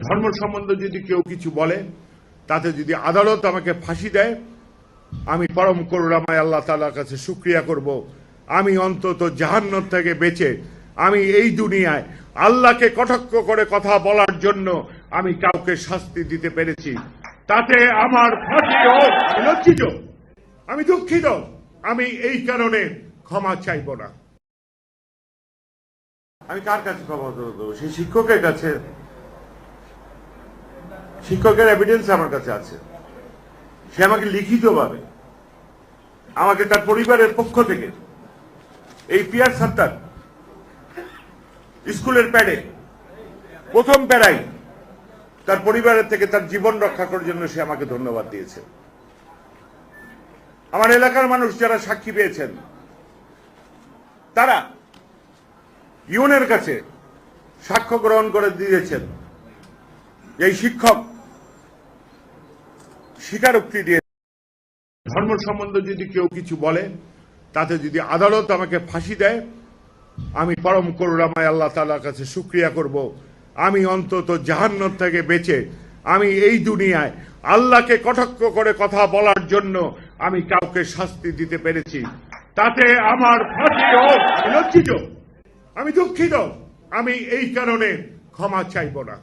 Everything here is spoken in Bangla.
ধর্ম সম্বন্ধে যদি কেউ কিছু বলে, তাতে যদি আদালত আমাকে ফাঁসি দেয়, আমি পরম করুণাময় আল্লাহ তালার কাছে শুক্রিয়া করব। আমি অন্তত জাহান্নর থেকে বেঁচে, আমি এই দুনিয়ায় আল্লাহকে কটাক্ষ করে কথা বলার জন্য আমি কাউকে শাস্তি দিতে পেরেছি। তাতে আমার লজ্জিত, আমি দুঃখিত, আমি এই কারণে ক্ষমা চাইব না। আমি কার কাছে ক্ষমা দেবো সেই শিক্ষকের কাছে শিক্ষকের এভিডেন্স আমার কাছে আছে। সে আমাকে লিখিতভাবে আমাকে তার পরিবারের পক্ষ থেকে এই পিয়ার সাত্তার স্কুলের প্যাডে, প্রথম প্যারাই তার পরিবারের থেকে তার জীবন রক্ষা করার জন্য সে আমাকে ধন্যবাদ দিয়েছে। আমার এলাকার মানুষ যারা সাক্ষী পেয়েছেন, তারা ইউনের কাছে সাক্ষ্য গ্রহণ করে দিয়েছেন এই শিক্ষক স্বীকারোক্তি দিয়ে ধর্ম সম্বন্ধে যদি কেউ কিছু বলে, তাতে যদি আদালত আমাকে ফাঁসি দেয়, আমি পরম করুণাময় আল্লাহ তালার কাছে শুক্রিয়া করব। আমি অন্তত জাহান্নর থেকে বেঁচে, আমি এই দুনিয়ায় আল্লাহকে কটাক্ষ করে কথা বলার জন্য আমি কাউকে শাস্তি দিতে পেরেছি। তাতে আমার লজ্জিত, আমি দুঃখিত, আমি এই কারণে ক্ষমা চাইব না।